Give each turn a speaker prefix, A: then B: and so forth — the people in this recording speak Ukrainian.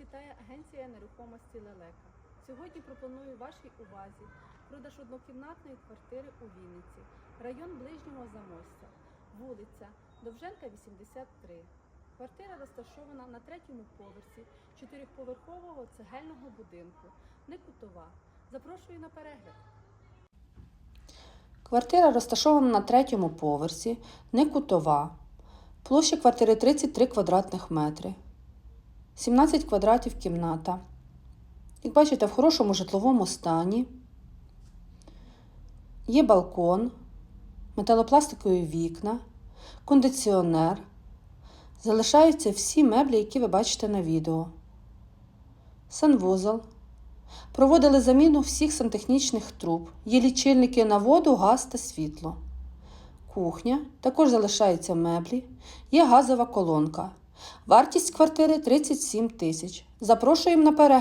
A: вітає агенція нерухомості Лелека. Сьогодні пропоную вашій увазі продаж однокімнатної квартири у Вінниці, район ближнього замостя, вулиця Довженка, 83. Квартира розташована на третьому поверсі чотирьохповерхового цегельного будинку, не кутова. Запрошую на перегляд. Квартира розташована на третьому поверсі, не кутова. Площа квартири 33 квадратних метри. 17 квадратів кімната. Як бачите, в хорошому житловому стані. Є балкон, металопластикові вікна, кондиціонер. Залишаються всі меблі, які ви бачите на відео. Санвузол. Проводили заміну всіх сантехнічних труб. Є лічильники на воду, газ та світло. Кухня. Також залишаються меблі. Є газова колонка. Вартість квартири 37 тисяч. Запрошуємо на перегляд.